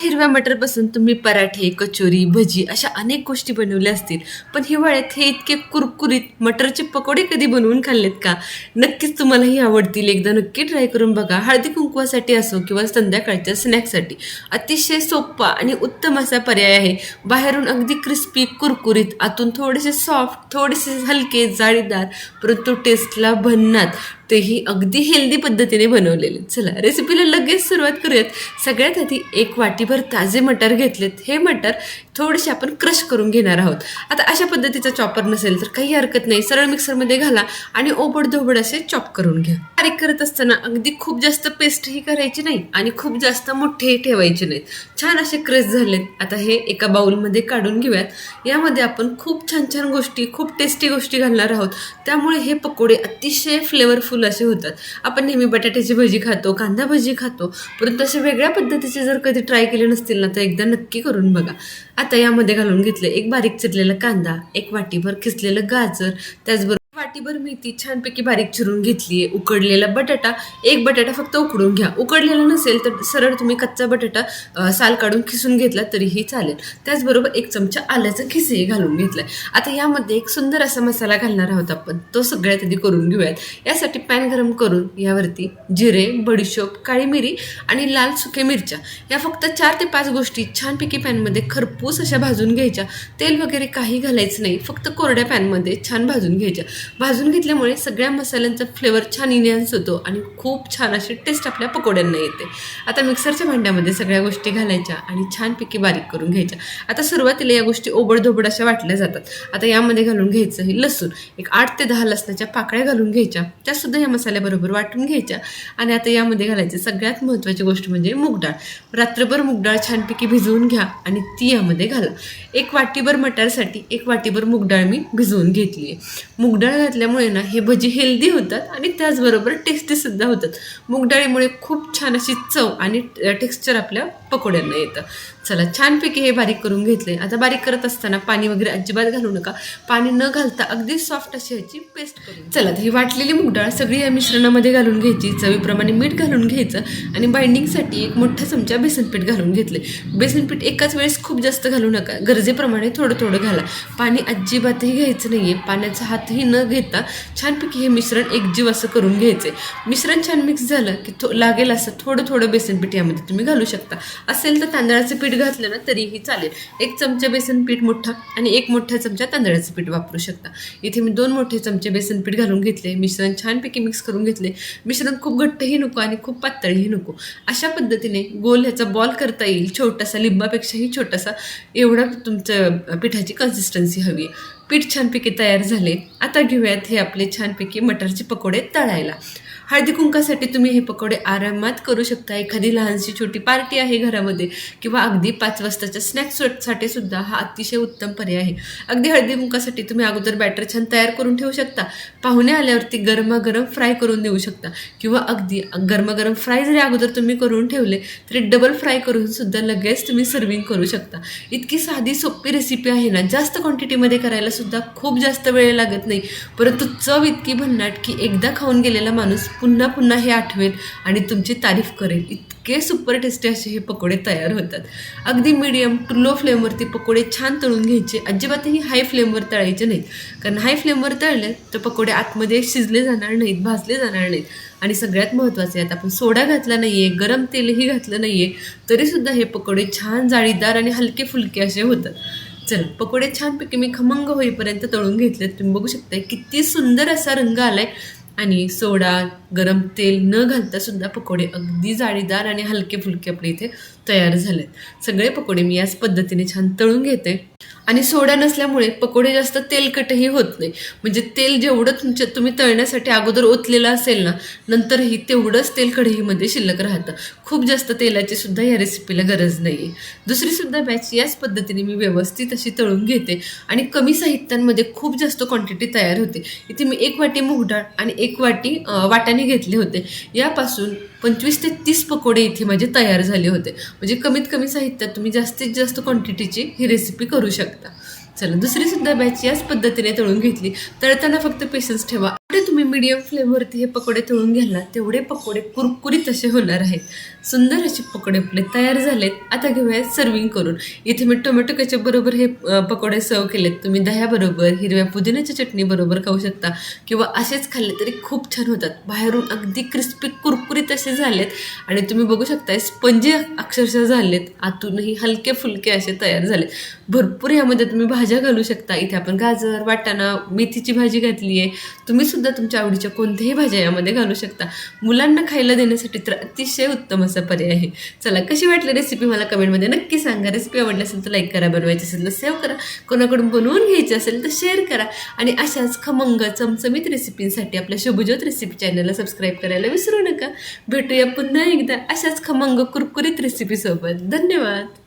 हिरव्या मटरपासून तुम्ही पराठे कचोरी भजी अशा अनेक गोष्टी बनवल्या असतील. पण हिवाळ्यात हे इतके कुरकुरीत मटरचे पकोडे कधी बनवून खाल्लेत का? नक्कीच तुम्हालाही आवडतील. एकदा नक्की ट्राय करून बघा. हळदी कुंकवासाठी असो किंवा संध्याकाळच्या स्नॅक्ससाठी. अतिशय सोपा आणि उत्तम असा पर्याय आहे. बाहेरून अगदी क्रिस्पी कुरकुरीत आतून थोडेसे सॉफ्ट थोडेसे हलके जाळीदार परंतु टेस्टला भन्नात तेही अगदी हेल्दी पद्धतीने बनवलेले. चला रेसिपीला लगेच सुरुवात करूयात. सगळ्यात आधी एक वाटीभर ताजे मटर घेतलेत. हे मटर थोडेसे आपण क्रश करून घेणार आहोत. आता अशा पद्धतीचा चॉपर नसेल तर काही हरकत नाही. सरळ मिक्सरमध्ये घाला आणि ओबड धोबड असे चॉप करून घ्या. बारीक करत असताना अगदी खूप जास्त पेस्टही करायची नाही आणि खूप जास्त मोठेही ठेवायचे नाहीत. छान असे क्रश झालेत. आता हे एका बाउलमध्ये काढून घेऊयात. यामध्ये आपण खूप छान छान गोष्टी खूप टेस्टी गोष्टी घालणार आहोत. त्यामुळे हे पकोडे अतिशय फ्लेवरफुल असे होतात. आपण नेहमी बटाट्याची भजी खातो कांदा भजी खातो. परंतु असे वेगळ्या पद्धतीचे जर कधी ट्राय केले नसतील ना तर एकदा नक्की करून बघा. आता यामध्ये घालून घेतले एक बारीक चिरलेला कांदा एक वाटीभर खिसलेलं गाजर त्याचबरोबर वाटीभर मेथी छानपैकी बारीक चिरून घेतली आहे. उकडलेला बटाटा एक बटाटा फक्त उकडून घ्या. उकडलेला नसेल तर सरळ तुम्ही कच्चा बटाटा साल काढून खिसून घेतला तरीही चालेल. त्याचबरोबर एक चमचा आल्याचा खिसही घालून घेतलाय. आता यामध्ये एक सुंदर असा मसाला घालणार आहोत आपण. तो सगळ्यात आधी करून घेऊयात. यासाठी पॅन गरम करून यावरती जिरे बडीशोप काळी मिरी आणि लाल सुके मिरच्या. या फक्त चार ते पाच गोष्टी छानपैकी पॅनमध्ये खरपूस अशा भाजून घ्यायच्या. तेल वगैरे काही घालायचं नाही. फक्त कोरड्या पॅनमध्ये छान भाजून घ्यायच्या. भाजून घेतल्यामुळे सगळ्या मसाल्यांचा फ्लेवर छान इन्हान्स होतो आणि खूप छान अशी टेस्ट आपल्या पकोड्यांना येते. आता मिक्सरच्या भांड्यामध्ये सगळ्या गोष्टी घालायच्या आणि छानपैकी बारीक करून घ्यायच्या. आता सुरुवातीला या गोष्टी ओबडधोबड अशा वाटल्या जातात. आता यामध्ये घालून घ्यायचं हे लसूण. एक आठ ते दहा लसणाच्या पाकळ्या घालून घ्यायच्या. त्यासुद्धा या मसाल्याबरोबर वाटून घ्यायच्या. आणि आता यामध्ये घालायचे सगळ्यात महत्त्वाची गोष्ट म्हणजे मूग डाळ. रात्रभर मूगडाळ छानपैकी भिजवून घ्या आणि ती यामध्ये घाला. एक वाटीभर मटारसाठी एक वाटीभर मूग डाळ मी भिजवून घेतली आहे मूग डाळ घातल्यामुळे ना हे भजी हेल्दी होतात आणि त्याचबरोबर टेस्टीसुद्धा होतात. मूग डाळीमुळे खूप छान अशी चव आणि टेक्स्चर आपल्या पकोड्यांना येतं. चला छानपैकी हे बारीक करून घेतले आता बारीक करत असताना पाणी वगैरे अजिबात घालू नका. पाणी न घालता अगदी सॉफ्ट अशी ह्याची पेस्ट करून चला ही वाटलेली मूगडाळ सगळी या मिश्रणामध्ये घालून घ्यायची. चवीप्रमाणे मीठ घालून घ्यायचं आणि बाइंडिंगसाठी एक मोठा चमचा बेसनपीठ घालून घेतले बेसनपीठ एकाच वेळेस खूप जास्त घालू नका. गरजेप्रमाणे थोडं थोडं घाला. पाणी अजिबातही घ्यायचं नाही आहे पाण्याचा हातही न घे घेता छानपैकी हे मिश्रण एकजीव असं करून घ्यायचे मिश्रण छान मिक्स झालं की थो लागेल असं थोडं थोडं बेसनपीठ यामध्ये तुम्ही घालू शकता. असेल तर तांदळाचं पीठ घातलं ना तरीही चालेल. एक चमचा बेसन पीठ मोठा आणि एक मोठा चमचा तांदळाचं पीठ वापरू शकता. इथे मी दोन मोठे चमचे बेसन पीठ घालून घेतले. मिश्रण छानपैकी मिक्स करून घेतले. मिश्रण खूप घट्टही नको आणि खूप पातळही नको. अशा पद्धतीने गोल ह्याचा बॉल करता येईल. छोटासा लिंबापेक्षाही छोटासा. एवढा तुमचं पिठाची कन्सिस्टन्सी हवी आहे. पीठ छानपैकी तयार झाले. आता घेऊयात हे आपले छानपैकी मटरचे पकोडे तळायला. हळदी कुंकासाठी तुम्ही हे पकोडे आरामात करू शकता. एखादी लहानशी छोटी पार्टी आहे घरामध्ये किंवा अगदी पाच वाजताच्या स्नॅक्ससाठी सुद्धा हा अतिशय उत्तम पर्याय आहे. अगदी हळदी कुंकासाठी तुम्ही अगोदर बॅटर छान तयार करून ठेवू शकता. पाहुणे आल्यावरती गरमागरम फ्राय करून देऊ शकता. किंवा अगदी गरमागरम फ्राय जरी अगोदर तुम्ही करून ठेवले तरी डबल फ्राय करून सुद्धा लगेच तुम्ही सर्विंग करू शकता. इतकी साधी सोपी रेसिपी आहे ना जास्त क्वांटिटीमध्ये करायला सुद्धा खूप जास्त वेळ लागत नाही. परंतु चव इतकी भन्नाट की एकदा खाऊन गेलेला माणूस पुन्हा पुन्हा हे आठवेल आणि तुमची तारीफ करेल. इतके सुपर टेस्टी असे हे पकोडे तयार होतात. अगदी मीडियम टू लो फ्लेमवरती पकोडे छान तळून घ्यायचे. अजिबातही हाय फ्लेमवर तळायचे नाहीत. कारण हाय फ्लेमवर तळले तर पकोडे आतमध्ये शिजले जाणार नाहीत भाजले जाणार नाहीत. आणि सगळ्यात महत्त्वाचे आहेत आपण सोडा घातला नाही आहे गरम तेलही घातलं नाही आहे तरीसुद्धा हे पकोडे छान जाळीदार आणि हलके फुलके असे होतात. चला पकोडे छानपैकी मी खमंग होईपर्यंत तळून घेतलेत. तुम्ही बघू शकता किती सुंदर असा रंग आलाय. आणि सोडा गरम तेल न घालता सुद्धा पकोडे अगदी जाळीदार आणि हलके फुलके आपले इथे तयार झालेत. सगळे पकोडे मी याच पद्धतीने छान तळून घेते. आणि सोडा नसल्यामुळे पकोडे जास्त तेलकटही होत नाही. म्हणजे तेल जेवढं तुमच्या तुम्ही तळण्यासाठी अगोदर ओतलेलं असेल ना नंतरही तेवढंच तेल कढईमध्ये शिल्लक राहतं. खूप जास्त तेलाची सुद्धा या रेसिपीला गरज नाही आहे दुसरी सुद्धा बॅच याच पद्धतीने मी व्यवस्थित अशी तळून घेते. आणि कमी साहित्यांमध्ये खूप जास्त क्वांटिटी तयार होते. इथे मी एक वाटी मूगडाळ आणि एक वाटी अं, वाटाणे घेतले होते. यापासून पंचवीस ते तीस पकोडे इथे माझे तयार झाले होते. म्हणजे कमीत कमी साहित्यात तुम्ही जास्तीत जास्त क्वांटिटीची ही रेसिपी करू शकता. चला दुसरीसुद्धा बॅच याच पद्धतीने तळून घेतली. तळताना फक्त पेशन्स ठेवा. जेवढे तुम्ही मीडियम फ्लेमवरती हे पकोडे तळून घ्याल तेवढे पकोडे कुरकुरीत असे होणार आहेत. सुंदर असे पकोडे आपले तयार झालेत. आता घेऊयात सर्विंग करून. इथे मी टोमॅटो केचप बरोबर हे पकोडे सर्व केलेत. तुम्ही दह्याबरोबर हिरव्या पुदिन्याच्या चटणी बरोबर खाऊ शकता. किंवा असेच खाल्ले तरी खूप छान होतात. बाहेरून अगदी क्रिस्पी कुरकुरीत असे झालेत. आणि तुम्ही बघू शकताय स्पंजी अक्षरशः झालेत. आतूनही हलके फुलके असे तयार झालेत. भरपूर यामध्ये तुम्ही भाज्या घालू शकता. इथे आपण गाजर वाटाणा मेथीची भाजी घातली आहे तुम्ही सुद्धा सुद्धा तुमच्या आवडीच्या कोणत्याही भाज्या यामध्ये घालू शकता. मुलांना खायला देण्यासाठी तर अतिशय उत्तम असा पर्याय आहे. चला कशी वाटली रेसिपी मला कमेंटमध्ये नक्की सांगा. रेसिपी आवडली असेल तर लाईक करा बनवायची असेल तर सेव्ह करा. कोणाकडून बनवून घ्यायची असेल तर शेअर करा. आणि अशाच खमंग चमचमीत रेसिपींसाठी आपल्या शुभज्योत रेसिपी चॅनलला सबस्क्राईब करायला विसरू नका. भेटूया पुन्हा एकदा अशाच खमंग कुरकुरीत रेसिपीसोबत धन्यवाद.